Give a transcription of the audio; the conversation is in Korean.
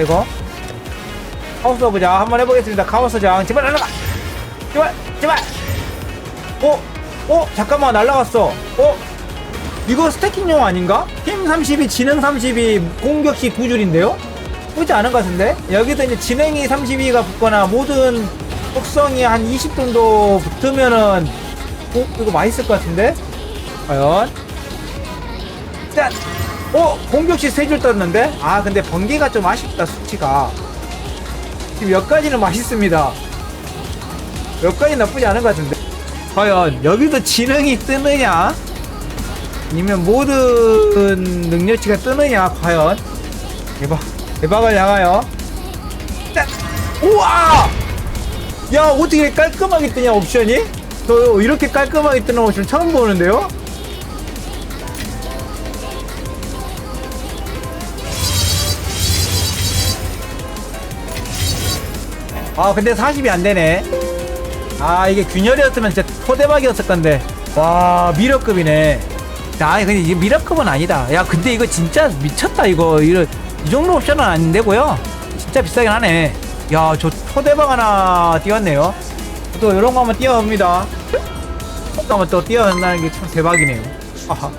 이거 카오스 보자 한번 해보겠습니다 카오스 장 제발 날라가 제발 제발 어? 어? 잠깐만 날라갔어 어? 이거 스태킹용 아닌가? 힘 32, 지능 32, 공격시 두 줄인데요? 보지 않은 것 같은데? 여기도 이제 진행이 32가 붙거나 모든 속성이 한 20 정도 붙으면은 어? 이거 맛있을 것 같은데? 과연? 짠! 어? 공격시 세 줄 떴는데? 아 근데 번개가 좀 아쉽다 수치가 지금 몇 가지는 맛있습니다 몇 가지 나쁘지 않은 것 같은데 과연 여기도 지능이 뜨느냐? 아니면 모든 능력치가 뜨느냐 과연 대박 대박을 향하여 짠! 우와 야 어떻게 깔끔하게 뜨냐 옵션이 저 이렇게 깔끔하게 뜨는 옵션 처음 보는데요 아 근데 40이 안 되네. 아 이게 균열이었으면 진짜 토대박이었을 건데. 와 미러급이네. 아 근데 이게 미러급은 아니다. 야 근데 이거 진짜 미쳤다 이거. 이거 이 정도 옵션은 안 되고요. 진짜 비싸긴 하네. 야저 토대박 하나 띄웠네요. 또 이런 거 한번 띄워봅니다. 한번 또 띄워낸다는 게 참 대박이네요. 아하